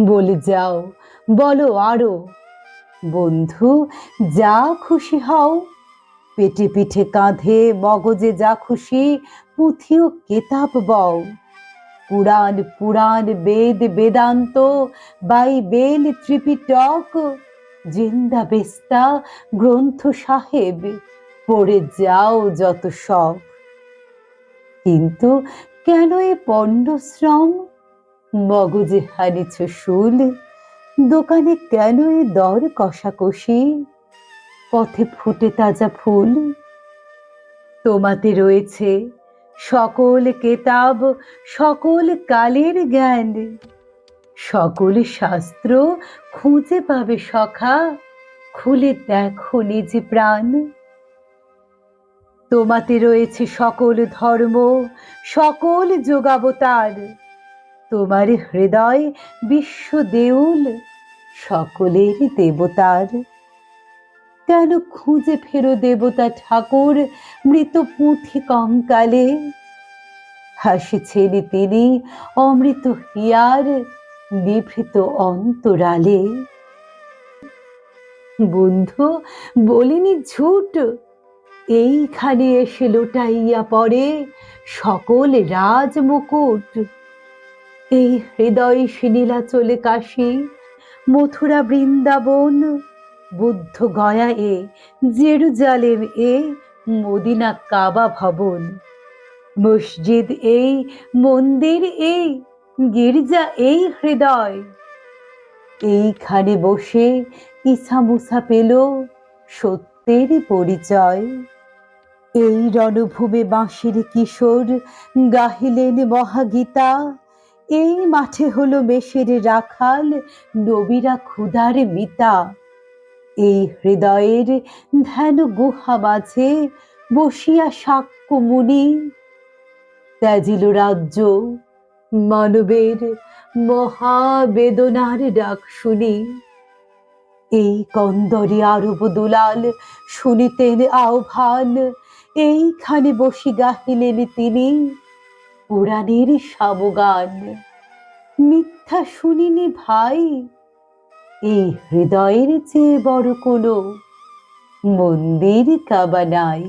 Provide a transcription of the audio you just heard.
বলে যাও, বলো আরও। বন্ধু, যা খুশি হও। পেটে পিঠে কাঁধে মগজে যা খুশি, পুঁথিও কেতাব বও। পুরাণ পুরাণ বেদ বেদান্ত বাই বাইবেল ত্রিপিটক, জিন্দা বেস্তা গ্রন্থ সাহেব, পড়ে যাও যত সব কিন্তু কেন এ পণ্ডশ্রম মগজে হারিছ শুল, দোকানে কেন এ দর কষাকষি? পথে ফুটে তাজা ফুল, তোমাতে রয়েছে সকল কেতাব, সকল কালের জ্ঞান। সকল শাস্ত্র খুঁজে পাবে সখা, খুলে দেখো নিজ প্রাণ। তোমাতে রয়েছে সকল ধর্ম, সকল যোগাবতার। তোমার হৃদয় বিশ্ব দেউল, সকলের দেবতার। কেন খুঁজে ফেরো দেবতা ঠাকুর মৃত পুঁথি কঙ্কালে? হাসিছেন তিনি অমৃত হিয়ার নিভৃত অন্তরালে। বন্ধু, বলিনি ঝুট, এইখানে এসে লোটাইয়া পড়ে সকল রাজ মুকুট। এই হৃদয় শিনীলা চলে কাশি, মথুরা বৃন্দাবন, বুদ্ধ গয়া এ, জেরুজালেম এ, মদিনা কাবা ভবন। মসজিদ এই, মন্দির এই, গির্জা এই হৃদয়। এইখানে বসে ইসা মুসা পেল সত্যের পরিচয়। এই রণভূমে বাঁশির কিশোর গাহিলেন মহাগীতা এই মাঠে হলো মেষের রাখাল, নবীরা ক্ষুধার মিতা। এই হৃদয়ের ধ্যান গুহা মাঝে বসিয়া সাক্ষ্য মুনি। ত্যাজিল রাজ্য, মানবের মহাবেদনার ডাক শুনি। এই কন্দরে আরব দুলাল শুনিতেন আহ্বান, এইখানে বসি গাহিলেন তিনি। পুরাণের সাবগান। মিথ্যা শুনিনি ভাই এই হৃদয়ের চেয়ে বড় কোনো মন্দির কাবা নাই।